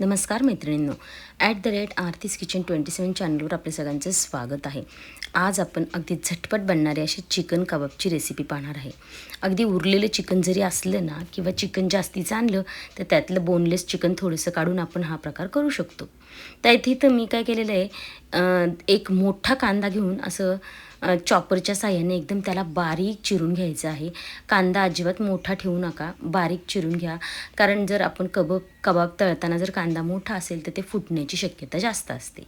नमस्कार मैत्रिणींनो. At the rate Aarti's kitchen twenty seven चॅनलवर आपल्या सगळ्यांचं स्वागत आहे. आज आपण अगदी झटपट बनणारी अशी चिकन कबाबची रेसिपी पाहणार आहे. अगदी उरलेलं चिकन जरी असलं ना किंवा चिकन जास्तीचं आणलं तर त्यातलं बोनलेस चिकन थोडंसं काढून आपण हा प्रकार करू शकतो. तर इथे तर मी काय केलेलं आहे एक मोठा कांदा घेऊन असं चॉपरच्या साह्याने एकदम त्याला बारीक चिरून घ्यायचं आहे. कांदा अजिबात मोठा ठेवू नका. बारीक चिरून घ्या. कारण जर आपण कबब कबाब तळताना जर कांदा मोठा असेल तर ते फुटण्याची शक्यता जास्त असते.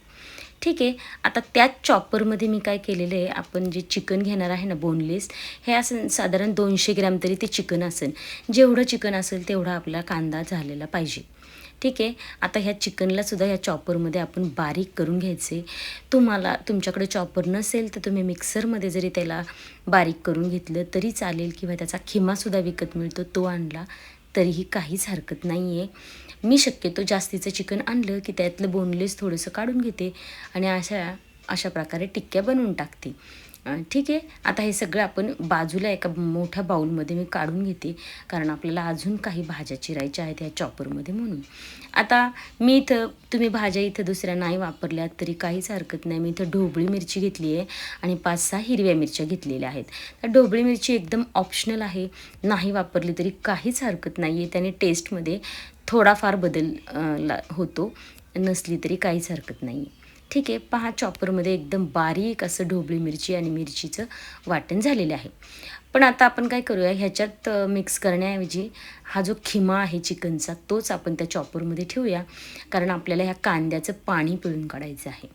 ठीक आहे. आता त्याच चॉपरमध्ये मी काय केलेलं आहे आपण जे चिकन घेणार आहे ना बोनलेस हे असं साधारण दोनशे ग्रॅम तरी ते चिकन असेल. जेवढं चिकन असेल तेवढा आपला कांदा झालेला पाहिजे. ठीक आहे. आता ह्या चिकनला सुद्धा ह्या चॉपरमध्ये आपण बारीक करून घ्यायचे. तुम्हाला तुमच्याकडे चॉपर नसेल तर तुम्ही मिक्सरमध्ये जरी त्याला बारीक करून घेतलं तरी चालेल किंवा त्याचा खिमासुद्धा विकत मिळतो तो आणला. तरीही काहीच हरकत नाही आहे मी शक्यतो जास्तीचं चिकन आणलं की त्यातलं बोनलेस थोडंसं काढून घेते आणि अशा अशा प्रकारे टिक्क्या बनवून टाकते. ठीक आहे. आता हे सगळं आपण बाजूला एका मोठ्या बाऊलमध्ये मी काढून घेते. कारण आपल्याला अजून काही भाज्या चिरायच्या आहेत ह्या चॉपरमध्ये म्हणून. आता मी इथं तुम्ही भाज्या इथं दुसऱ्या नाही वापरल्या तरी काहीच हरकत नाही. मी इथं ढोबळी मिरची घेतली आहे आणि पाच सहा हिरव्या मिरच्या घेतलेल्या आहेत. तर ढोबळी मिरची एकदम ऑप्शनल आहे. नाही वापरली तरी काहीच हरकत नाही आहे त्याने टेस्टमध्ये थोडाफार बदल ला होतो. नसली तरी काहीच हरकत नाही आहे ठीक आहे. पहा चॉपरमध्ये एकदम बारीक असं ढोबळी मिरची आणि मिरचीचं वाटण झालेलं आहे. पण आता आपण काय करूया ह्याच्यात मिक्स करण्याऐवजी हा जो खिमा आहे चिकनचा तोच आपण त्या चॉपरमध्ये ठेवूया. कारण आपल्याला ह्या कांद्याचं पाणी पिळून काढायचं आहे.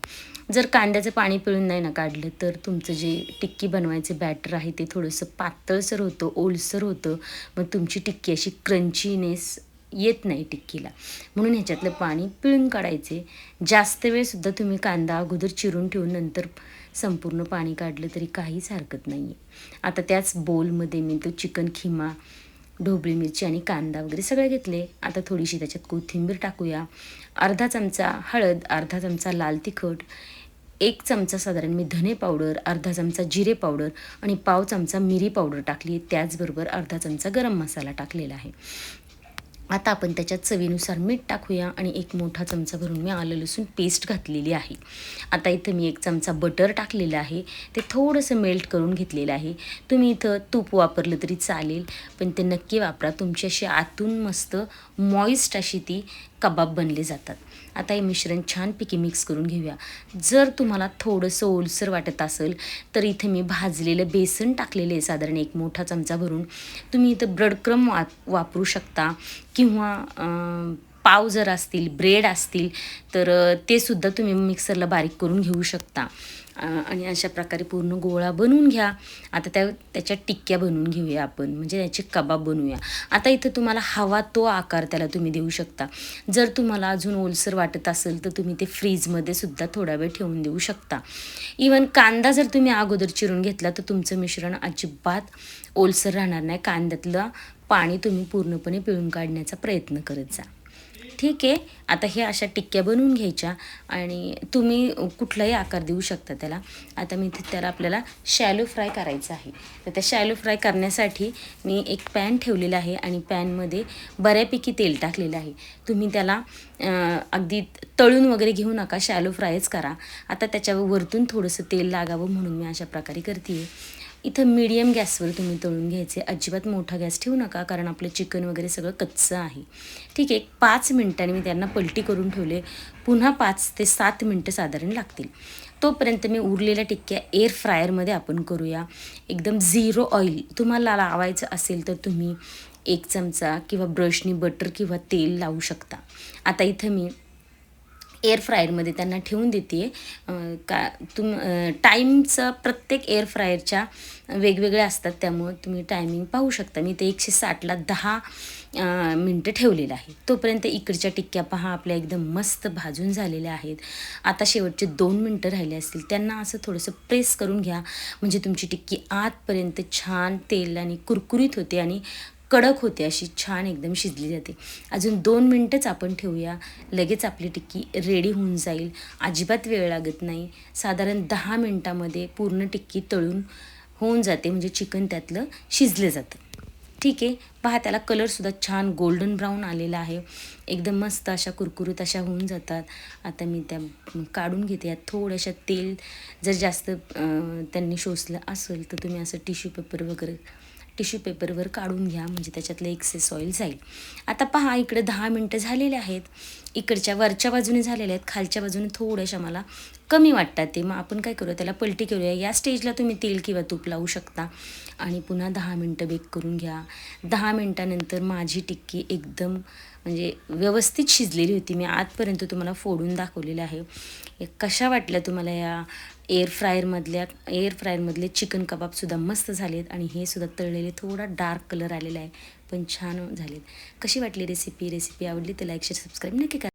जर कांद्याचं पाणी पिळून नाही ना काढलं तर तुमचं जे टिक्की बनवायचं बॅटर आहे ते थोडंसं पातळसर होतं ओलसर होतं. मग तुमची टिक्की अशी क्रंचीनेस येत नाही टिक्कीला. म्हणून ह्याच्यातलं पाणी पिळून काढायचे. जास्त वेळसुद्धा तुम्ही कांदा अगोदर चिरून ठेवून नंतर संपूर्ण पाणी काढलं तरी काहीच हरकत नाही आहे आता त्याच बोलमध्ये मी तो चिकन खिमा ढोबळी मिरची आणि कांदा वगैरे सगळे घेतले. आता थोडीशी त्याच्यात कोथिंबीर टाकूया. अर्धा चमचा हळद अर्धा चमचा लाल तिखट एक चमचा साधारण मी धने पावडर अर्धा चमचा जिरे पावडर आणि पाव चमचा मिरी पावडर टाकली. त्याचबरोबर अर्धा चमचा गरम मसाला टाकलेला आहे. आता आपण त्याच्यात चवीनुसार मीठ टाकूया आणि एक मोठा चमचा भरून मी आलं लसूण पेस्ट घातलेली आहे. आता इथं मी एक चमचा बटर टाकलेलं आहे. ते थोडंसं मेल्ट करून घेतलेलं आहे. तुम्ही इथं तूप वापरलं तरी चालेल पण ते नक्की वापरा. तुमची अशी आतून मस्त मॉइस्ट अशी ती कबाब बनले जातात. आता हे मिश्रण छानपैकी मिक्स करून घेऊया. जर तुम्हाला थोडंसं ओलसर वाटत असेल तर इथे मी भाजलेलं बेसन टाकलेलं आहे. साधारण एक मोठा चमचा भरून. तुम्ही इथं ब्रडक्रम वा वापरू शकता किंवा पाव जर असतील ब्रेड असतील तर ते सुद्धा तुम्ही मिक्सरला बारीक करून घेऊ शकता. आणि अशा प्रकारे पूर्ण गोळा बनवून घ्या. आता त्या त्याच्या टिक्क्या बनवून घेऊया आपण. म्हणजे त्याचे कबाब बनवूया. आता इथं तुम्हाला हवा तो आकार त्याला तुम्ही देऊ शकता. जर तुम्हाला अजून ओलसर वाटत असेल तर तुम्ही ते फ्रीजमध्ये सुद्धा थोडा वेळ ठेवून देऊ शकता. इवन कांदा जर तुम्ही अगोदर चिरून घेतला तर तुमचं मिश्रण अजिबात ओलसर राहणार नाही. कांद्यातलं पाणी तुम्ही पूर्णपणे पिळून काढण्याचा प्रयत्न करत जा. ठीक आहे आता हे अशा टिक्क्या बनवून घ्यायच्या आणि तुम्ही कुठलाही आकार देऊ शकता त्याला. आता मी इथे त्याला आपल्याला शॅलो फ्राय करायचं आहे. तर त्या शॅलो फ्राय करण्यासाठी मी एक पॅन ठेवलेला आहे आणि पॅनमध्ये बऱ्यापैकी तेल टाकलेलं आहे. तुम्ही त्याला अगदी तळून वगैरे घेऊ नका शॅलो फ्रायच करा. आता त्याच्यावर वरतून थोडंसं तेल लागावं म्हणून मी अशा प्रकारे करते आहे इथं मीडियम गॅसवर तुम्ही तळून घ्यायचे. अजिबात मोठा गॅस ठेवू नका कारण आपलं चिकन वगैरे सगळं कच्चं आहे. ठीक आहे एक पाच मिनटांनी मी त्यांना पलटी करून ठेवले. पुन्हा पाच ते सात मिनटं साधारण लागतील. तोपर्यंत मी उरलेल्या टिक्क्या एअर फ्रायरमध्ये आपण करूया. एकदम झिरो ऑइल तुम्हाला लावायचं असेल तर तुम्ही एक चमचा किंवा ब्रशनी बटर किंवा तेल लावू शकता. आता इथं मी एअर फ्रायरमध्ये त्यांना ठेवून देते का तुम टाईमचं प्रत्येक एअर फ्रायरच्या वेगवेगळ्या असतात त्यामुळं तुम्ही टायमिंग पाहू शकता. मी ते एकशे साठला दहा मिनटं ठेवलेलं आहे. तोपर्यंत इकडच्या टिक्क्या पहा आपल्या एकदम मस्त भाजून झालेल्या आहेत. आता शेवटचे दोन मिनटं राहिले असतील त्यांना असं थोडंसं प्रेस करून घ्या. म्हणजे तुमची टिक्की आतपर्यंत छान तेल आणि कुरकुरीत होते आणि कडक होते अशी छान एकदम शिजली जाते. अजून दोन मिनटंच आपण ठेवूया. लगेच आपली टिक्की रेडी होऊन जाईल. अजिबात वेळ लागत नाही. साधारण दहा मिनटामध्ये पूर्ण टिक्की तळून होऊन जाते. म्हणजे चिकन त्यातलं शिजलं जातं. ठीक आहे? पहा त्याला कलरसुद्धा छान गोल्डन ब्राऊन आलेला आहे. एकदम मस्त अशा कुरकुरीत अशा होऊन जातात. आता मी त्या काढून घेते. यात थोड्याशा तेल जर जास्त त्यांनी शोषलं असेल तर तुम्ही असं टिश्यू पेपर वगैरे टिश्यू पेपरवर काढून घ्या म्हणजे त्याच्यातलं एक्सेस ऑइल जाईल. आता पहा इकडे दहा मिनटं झालेले आहेत. इकडच्या वरच्या बाजूने झालेल्या आहेत. खालच्या बाजूने थोड्याशा मला कमी वाटतात ते. मग आपण काय करूया त्याला पलटी करूया. या स्टेजला तुम्ही तेल किंवा तूप लावू शकता. आणि पुन्हा दहा मिनटं बेक करून घ्या. दहा मिनटानंतर माझी टिक्की एकदम म्हणजे व्यवस्थित शिजलेली होती. मी आजपर्यंत तुम्हाला फोडून दाखवलेलं आहे. कशा वाटल्या तुम्हाला या एअर फ्रायरमधल्या एअर फ्रायरमधले चिकन कबाबसुद्धा मस्त झालेत आणि हे सुद्धा तळलेले थोडा डार्क कलर आलेला आहे. पण छान झालेत. कशी वाटली रेसिपी रेसिपी आवडली तर लाईक शेअर सबस्क्राईब नक्की करा.